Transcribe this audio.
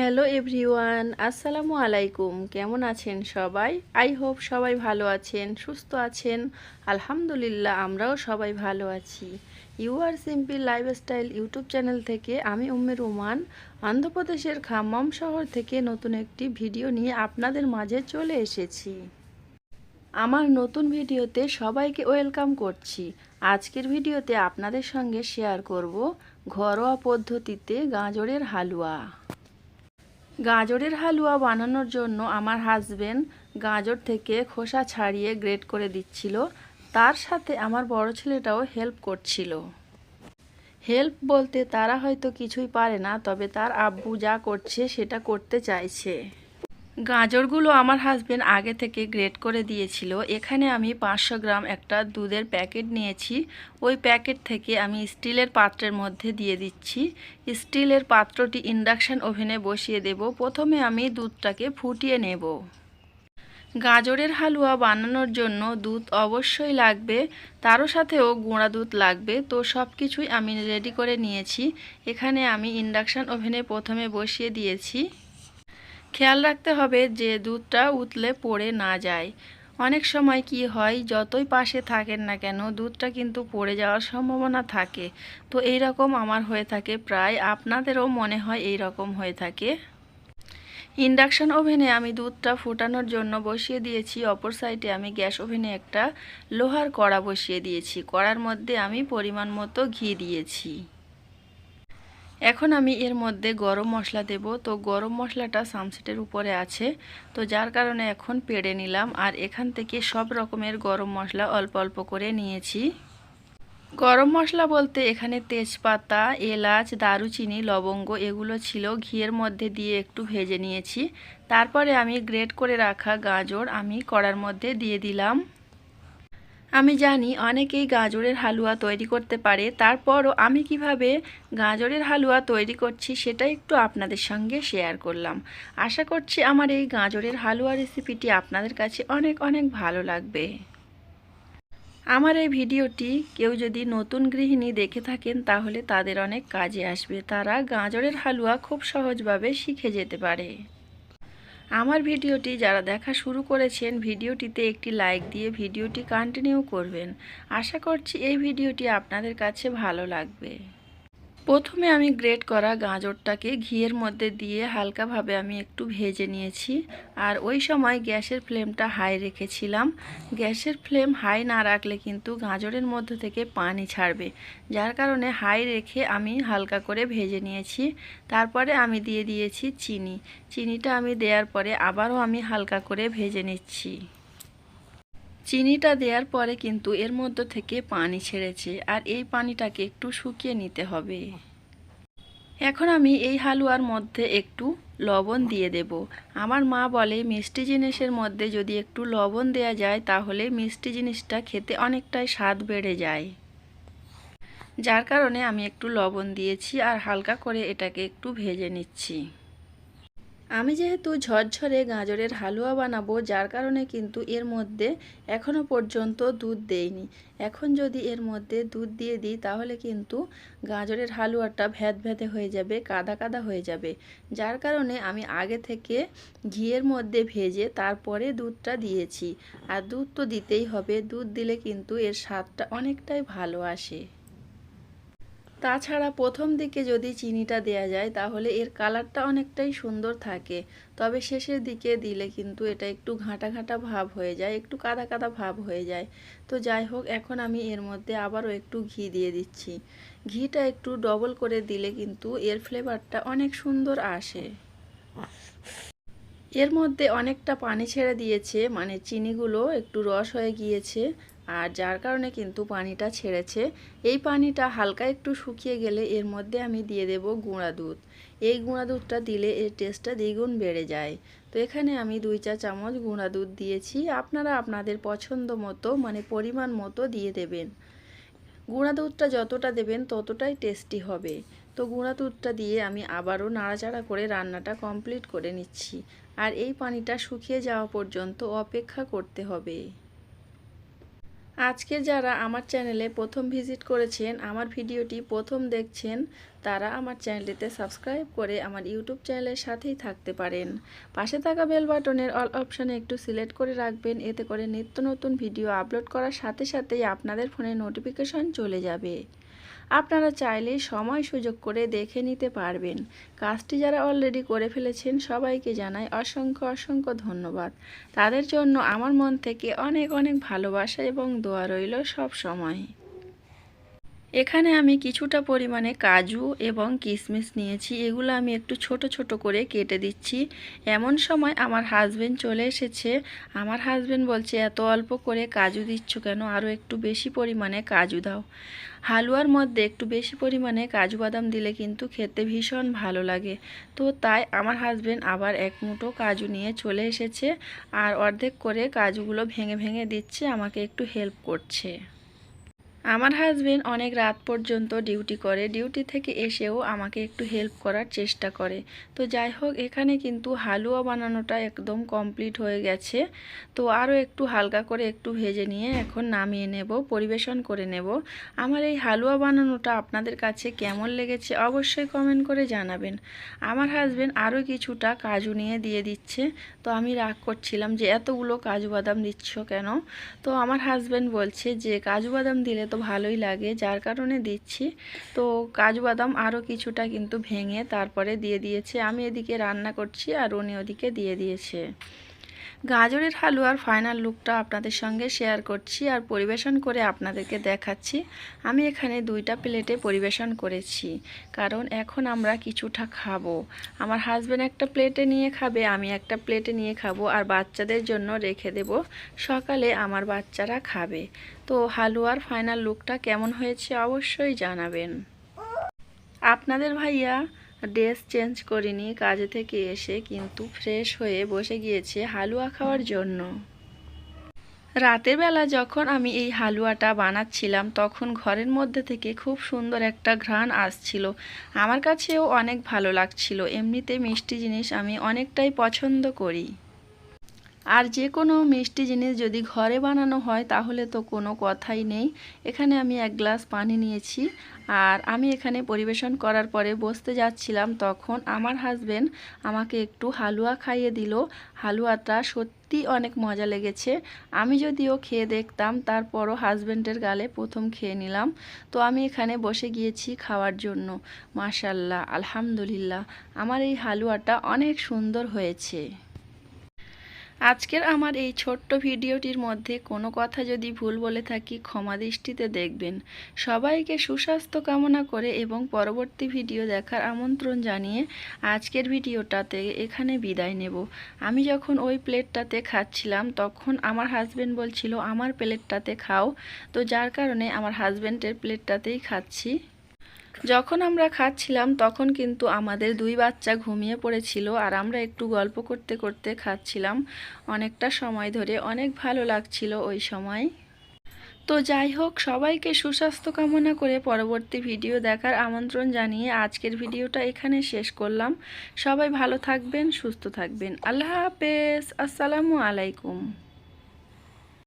Hello everyone আসসালামু আলাইকুম কেমন আছেন সবাই? আই হোপ সবাই ভালো আছেন, সুস্থ আছেন। আলহামদুলিল্লাহ, আমরাও সবাই ভালো আছি। You are simple lifestyle YouTube channel থেকে আমি উম্মের উমান অন্ধ্রপ্রদেশের খাম্মাম শহর থেকে নতুন একটি ভিডিও নিয়ে আপনাদের মাঝে চলে এসেছি। আমার নতুন ভিডিওতে সবাইকে ওয়েলকাম করছি। আজকের ভিডিওতে আপনাদের সঙ্গে শেয়ার করব ঘরোয়া পদ্ধতিতে গাজরের হালুয়া। গাজরের হালুয়া বানানোর জন্য আমার হাজবেন্ড গাজর থেকে খোসা ছাড়িয়ে গ্রেট করে দিচ্ছিল। তার সাথে আমার বড় ছেলেটাও হেল্প করছিল। হেল্প বলতে তারা হয়তো কিছুই পারে না, তবে তার আব্বু যা করছে সেটা করতে চাইছে। গাজরগুলো আমার হাজবেন্ড আগে থেকে গ্রেট করে দিয়েছিল। এখানে আমি পাঁচশো গ্রাম একটা দুধের প্যাকেট নিয়েছি। ওই প্যাকেট থেকে আমি স্টিলের পাত্রের মধ্যে দিয়ে দিচ্ছি। স্টিলের পাত্রটি ইন্ডাকশান ওভেনে বসিয়ে দেব। প্রথমে আমি দুধটাকে ফুটিয়ে নেব। গাজরের হালুয়া বানানোর জন্য দুধ অবশ্যই লাগবে। তারও সাথেও গুঁড়া দুধ লাগবে। তো সব কিছুই আমি রেডি করে নিয়েছি। এখানে আমি ইন্ডাকশান ওভেনে প্রথমে বসিয়ে দিয়েছি। খেয়াল রাখতে হবে যে দুধটা উতলে পড়ে না যায়। অনেক সময় কি হয়, যতই পাশে থাকেন না কেন, দুধটা কিন্তু পড়ে যাওয়ার সম্ভাবনা থাকে। তো এই রকম আমার হয়ে থাকে, প্রায় আপনাদেরও মনে হয় এই রকম হয়ে থাকে। ইন্ডাকশন ওভেনে আমি দুধটা ফোটানোর জন্য বসিয়ে দিয়েছি, অপর সাইডে আমি গ্যাস ওভেনে একটা লোহার কড়া বসিয়ে দিয়েছি। কড়ার মধ্যে আমি পরিমাণ মতো ঘি দিয়েছি। এখন আমি এর মধ্যে গরম মশলা দেব। তো গরম মশলাটা সামসেটের উপরে আছে। তো যার কারণে এখন পেড়ে নিলাম। আর এখান থেকে সব রকমের গরম মশলা অল্প অল্প করে নিয়েছি। গরম মশলা বলতে এখানে তেজপাতা, এলাচ, দারুচিনি, লবঙ্গ এগুলো ছিল। ঘিয়ের মধ্যে দিয়ে একটু ভেজে নিয়েছি। তারপরে আমি গ্রেট করে রাখা গাজর আমি কড়ার মধ্যে দিয়ে দিলাম। আমি জানি অনেকেই গাজরের হালুয়া তৈরি করতে পারে, তারপরও আমি কীভাবে গাজরের হালুয়া তৈরি করছি সেটা একটু আপনাদের সঙ্গে শেয়ার করলাম। আশা করছি আমার এই গাজরের হালুয়া রেসিপিটি আপনাদের কাছে অনেক অনেক ভালো লাগবে। আমার এই ভিডিওটি কেউ যদি নতুন গৃহিণী দেখে থাকেন, তাহলে তাদের অনেক কাজে আসবে। তারা গাজরের হালুয়া খুব সহজভাবে শিখে যেতে পারে। আমার ভিডিওটি যারা দেখা শুরু করেছেন, ভিডিওটিতে একটি লাইক দিয়ে ভিডিওটি কন্টিনিউ করবেন। আশা করছি এই ভিডিওটি আপনাদের কাছে ভালো লাগবে। প্রথমে আমি গ্রেট করা গাজরটাকে ঘিয়ের মধ্যে দিয়ে হালকাভাবে আমি একটু ভেজে নিয়েছি। আর ওই সময় গ্যাসের ফ্লেমটা হাই রেখেছিলাম। গ্যাসের ফ্লেম হাই না রাখলে কিন্তু গাজরের মধ্যে থেকে পানি ছাড়বে। যার কারণে হাই রেখে আমি হালকা করে ভেজে নিয়েছি। তারপরে আমি দিয়ে দিয়েছি চিনি। চিনিটা আমি দেওয়ার পরে আবারও আমি হালকা করে ভেজে নিচ্ছি। চিনিটা দেওয়ার পরে কিন্তু এর মধ্য থেকে পানি ছেড়েছে, আর এই পানিটাকে একটু শুকিয়ে নিতে হবে। এখন আমি এই হালুয়ার মধ্যে একটু লবণ দিয়ে দেব। আমার মা বলে, মিষ্টি জিনিসের মধ্যে যদি একটু লবণ দেয়া যায়, তাহলে মিষ্টি জিনিসটা খেতে অনেকটাই স্বাদ বেড়ে যায়। যার কারণে আমি একটু লবণ দিয়েছি, আর হালকা করে এটাকে একটু ভেজে নিচ্ছি। আমি যেহেতু ঝরঝরে গাজরের হালুয়া বানাবো, যার কারণে কিন্তু এর মধ্যে এখনও পর্যন্ত দুধ দেইনি। এখন যদি এর মধ্যে দুধ দিয়ে দিই, তাহলে কিন্তু গাজরের হালুয়াটা ভ্যাদ ভ্যাদে হয়ে যাবে, কাদা কাদা হয়ে যাবে। যার কারণে আমি আগে থেকে ঘিয়ের মধ্যে ভেজে তারপরে দুধটা দিয়েছি। আর দুধ তো দিতেই হবে, দুধ দিলে কিন্তু এর স্বাদটা অনেকটাই ভালো আসে। তাছাড়া প্রথম দিকে যদি চিনিটা দেয়া যায়, তাহলে এর কালারটা অনেকটাই সুন্দর থাকে। তবে শেষের দিকে দিলে কিন্তু এটা একটু ঘাঁটা ঘাঁটা ভাব হয়ে যায়, একটু কাদা কাদা ভাব হয়ে যায়। তো যাই হোক, এখন আমি এর মধ্যে আবারও একটু ঘি দিয়ে দিচ্ছি। ঘিটা একটু ডবল করে দিলে কিন্তু এর ফ্লেভারটা অনেক সুন্দর আসে। এর মধ্যে অনেকটা পানি ছেড়ে দিয়েছে মানে চিনিগুলো একটু রস হয়ে গিয়েছে। আর যার কারণে কিন্তু পানিটা ছেড়েছে। এই পানিটা হালকা একটু শুকিয়ে গেলে এর মধ্যে আমি দিয়ে দেব গুঁড়া দুধ। এই গুঁড়া দুধটা দিলে এর টেস্টটা দ্বিগুণ বেড়ে যায়। তো এখানে আমি দুই চা চামচ গুঁড়া দুধ দিয়েছি। আপনারা আপনাদের পছন্দ মতো মানে পরিমাণ মতো দিয়ে দেবেন। গুঁড়া দুধটা যতটা দেবেন ততটাই টেস্টি হবে। তো গুঁড়া দুধটা দিয়ে আমি আবারও নাড়াচাড়া করে রান্নাটা কমপ্লিট করে নিচ্ছি। আর এই পানিটা শুকিয়ে যাওয়া পর্যন্ত অপেক্ষা করতে হবে। আজকে যারা আমার চ্যানেলে প্রথম ভিজিট করেছেন, আমার ভিডিওটি প্রথম দেখছেন, তারা আমার চ্যানেলটিতে সাবস্ক্রাইব করে আমার ইউটিউব চ্যানেলের সাথেই থাকতে পারেন। পাশে থাকা বেল বাটনের অল অপশানে একটু সিলেক্ট করে রাখবেন, এতে করে নিত্য নতুন ভিডিও আপলোড করার সাথে সাথেই আপনাদের ফোনে নোটিফিকেশন চলে যাবে। আপনারা চাইলে সময় সুযোগ করে দেখে নিতে পারবেন কাজটি যারা অলরেডি করে ফেলেছেন, সবাইকে জানাই অসংখ্য অসংখ্য ধন্যবাদ তাদের জন্য আমার মন থেকে অনেক অনেক ভালোবাসা এবং দোয়া রইল সব সময়। এখানে আমি কিছুটা পরিমাণে কাজু এবং কিশমিশ নিয়েছি। এগুলো আমি একটু ছোট ছোট করে কেটে দিচ্ছি। এমন সময় আমার হাজবেন্ড চলে এসেছে। আমার হাজবেন্ড বলছে, এত অল্প করে কাজু দিচ্ছ কেন? আরও একটু বেশি পরিমাণে কাজু দাও। হালুয়ার মধ্যে একটু বেশি পরিমাণে কাজু বাদাম দিলে কিন্তু খেতে ভীষণ ভালো লাগে। তো তাই আমার হাজবেন্ড আবার এক মুঠো কাজু নিয়ে চলে এসেছে। আর অর্ধেক করে কাজুগুলো ভেঙে ভেঙে দিচ্ছে। আমাকে একটু হেল্প করছে। আমার হাজবেন্ড অনেক রাত পর্যন্ত ডিউটি করে। ডিউটি থেকে এসেও আমাকে একটু হেল্প করার চেষ্টা করে। তো যাই হোক, এখানে কিন্তু হালুয়া বানানোটা একদম কমপ্লিট হয়ে গেছে। তো আরও একটু হালকা করে একটু ভেজে নিয়ে এখন নামিয়ে নেব, পরিবেশন করে নেব। আমার এই হালুয়া বানানোটা আপনাদের কাছে কেমন লেগেছে অবশ্যই কমেন্ট করে জানাবেন। আমার হাজবেন্ড আরও কিছুটা কাজু নিয়ে দিয়ে দিচ্ছে। তো আমি রাগ করছিলাম যে এতগুলো কাজু বাদাম দিচ্ছ কেন? তো আমার হাজবেন্ড বলছে যে, কাজু বাদাম দিলে তো ভালোই লাগে, যার কারণে দিচ্ছি। তো কাজু বাদাম আরও কিছুটা কিন্তু ভেঙে তারপরে দিয়ে দিয়েছে। আমি এদিকে রান্না করছি আর উনি ওদিকে দিয়ে দিয়েছে। গাজরের হালুয়ার ফাইনাল লুকটা আপনাদের সঙ্গে শেয়ার করছি আর পরিবেশন করে আপনাদেরকে দেখাচ্ছি। আমি এখানে দুইটা প্লেটে পরিবেশন করেছি, কারণ এখন আমরা কিছুটা খাব। আমার হাজব্যান্ড একটা প্লেটে নিয়ে খাবে, আমি একটা প্লেটে নিয়ে খাব, আর বাচ্চাদের জন্য রেখে দেব। সকালে আমার বাচ্চারা খাবে। তো হালুয়ার ফাইনাল লুকটা কেমন হয়েছে অবশ্যই জানাবেন। আপনাদের ভাইয়া ড্রেস চেঞ্জ করিনি, কাজে থেকে এসে কিন্তু ফ্রেশ হয়ে বসে গিয়েছে হালুয়া খাওয়ার জন্য। রাতের বেলা যখন আমি এই হালুয়াটা বানাচ্ছিলাম, তখন ঘরের মধ্যে থেকে খুব সুন্দর একটা ঘ্রাণ আসছিল। আমার কাছেও অনেক ভালো লাগছিল। এমনিতে মিষ্টি জিনিস আমি অনেকটাই পছন্দ করি। আর যে কোনো মিষ্টি জিনিস যদি ঘরে বানানো হয়, তাহলে তো কোনো কথাই নেই। এখানে আমি এক গ্লাস পানি নিয়েছি। আর আমি এখানে পরিবেশন করার পরে বসতে যাচ্ছিলাম তখন আমার হাজবেন্ড আমাকে একটু হালুয়া খাইয়ে দিল। হালুয়াটা সত্যি অনেক মজা লেগেছে। আমি যদিও খেয়ে দেখতাম, তারপরও হাজব্যান্ডের গালে প্রথম খেয়ে নিলাম। তো আমি এখানে বসে গিয়েছি খাওয়ার জন্য। মাশাল্লাহ, আলহামদুলিল্লাহ। আমার এই হালুয়াটা অনেক সুন্দর হয়েছে। আজকের আমার এই ছোট্ট ভিডিওটির মধ্যে কোনো কথা যদি ভুল বলে থাকি, ক্ষমা দৃষ্টিতে দেখবেন। সবাইকে সুস্বাস্থ্য কামনা করে এবং পরবর্তী ভিডিও দেখার আমন্ত্রণ জানিয়ে আজকের ভিডিওটাতে এখানে বিদায় নেব। আমি যখন ওই প্লেটটাতে খাচ্ছিলাম, তখন আমার হাজব্যান্ড বলছিল, আমার প্লেটটাতে খাও। তো যার কারণে আমার হাজব্যান্ডের প্লেটটাতেই খাচ্ছি। যখন আমরা খাচ্ছিলাম, তখন কিন্তু আমাদের দুই বাচ্চা ঘুমিয়ে পড়েছিল আর আমরা একটু গল্প করতে করতে খাচ্ছিলাম। অনেকটা সময় ধরে অনেক ভালো লাগছিল ওই সময়। তো যাই হোক, সবাইকে সুস্বাস্থ্য কামনা করে পরবর্তী ভিডিও দেখার আমন্ত্রণ জানিয়ে আজকের ভিডিওটা এখানে শেষ করলাম। সবাই ভালো থাকবেন, সুস্থ থাকবেন। আল্লাহ হাফেজ। আসসালামু আলাইকুম।